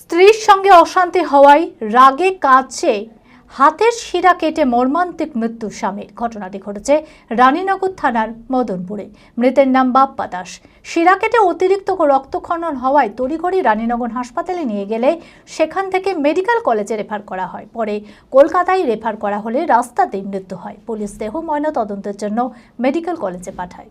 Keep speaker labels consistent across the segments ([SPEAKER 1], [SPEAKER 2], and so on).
[SPEAKER 1] স্ত্রীর সঙ্গে অশান্তি হওয়ায় রাগে কাছে হাতের শিরা কেটে মর্মান্তিক মৃত্যু স্বামীর ঘটনাটি ঘটেছে রানীনগর থানার মদনপুরে। মৃতের নাম বাপ্পা দাস। শিরা কেটে অতিরিক্ত রক্তক্ষরণ হওয়ায় তড়িঘড়ি রানীনগর হাসপাতালে নিয়ে গেলে সেখান থেকে মেডিকেল কলেজে রেফার করা হয়। পরে কলকাতায় রেফার করা হলে রাস্তাতেই মৃত্যু হয়। পুলিশ দেহ ময়না তদন্তের জন্য মেডিকেল কলেজে পাঠায়।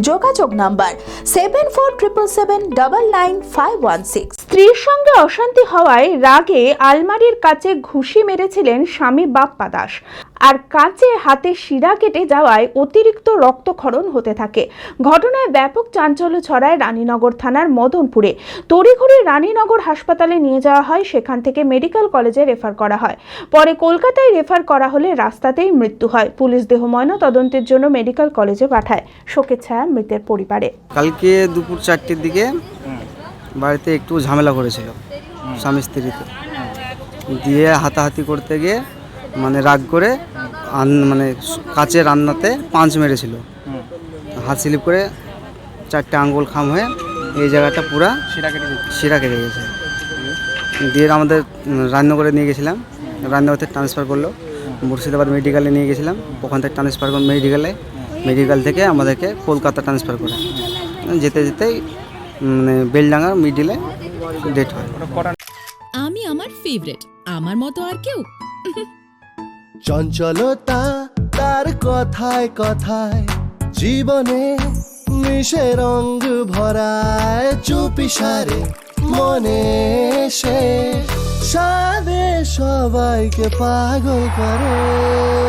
[SPEAKER 2] যোগাযোগ number seven four triple seven double nine five one six স্ত্রীর সঙ্গে অশান্তি হওয়ায় রাগে আলমারির কাছে ঘুষি মেরেছিলেন স্বামী বাপ্পা দাস। আর কাছে হাতে শিরা কেটে যাওয়ায় অতিরিক্ত রক্তক্ষরণ হতে থাকে। ঘটনায় ব্যাপক চাঞ্চল্য ছড়ায় রানীনগর থানার মদনপুরে। তড়িঘড়ি রানীনগর হাসপাতালে নিয়ে যাওয়া হয়, সেখান থেকে মেডিকেল কলেজে রেফার করা হয়। পরে কলকাতায় রেফার করা হলে রাস্তাতেই মৃত্যু হয়। পুলিশ দেহ ময়না তদন্তের জন্য মেডিকেল কলেজে পাঠায়। শোকের ছায়া মৃতের পরিবারে।
[SPEAKER 3] কালকে দুপুর চারটের দিকে বাড়িতে একটু ঝামেলা করেছিল স্বামী স্ত্রীতে। দিয়ে হাতাহাতি করতে গিয়ে মানে রাগ করে মানে কাচের রান্নাতে পাঁচ মেরেছিল। হাত স্লিপ করে চারটে আঙ্গুল খাম হয়ে এই জায়গাটা পুরা শিরা কেটে গেছে দিয়ে আমাদের রান্নাঘরে নিয়ে গেছিলাম। রান্নাঘর থেকে ট্রান্সফার করল। মুর্শিদাবাদ মেডিকেলে নিয়ে গেছিলাম। ওখান থেকে ট্রান্সফার করল মেডিকেলে মেডিকেল থেকে আমাদেরকে কলকাতা ট্রান্সফার করে। যেতে যেতেই মানে বেলডাঙ্গার মিডিলে ডেট হয়।
[SPEAKER 4] আমি আমার ফেভারিট আমার মতো আর কেউ।
[SPEAKER 5] চঞ্চলতা তার কথায় কথায় জীবনে মিশে রঙ ভরায় চুপি সারে মনে সে। সাদে সবাইকে পাগল করে।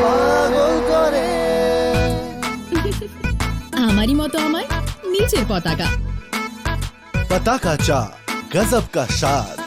[SPEAKER 5] পাগল করে।
[SPEAKER 4] তোমারই মতো আমার নিচের পতাকা।
[SPEAKER 5] পতাকা চা গজব কা স্বাদ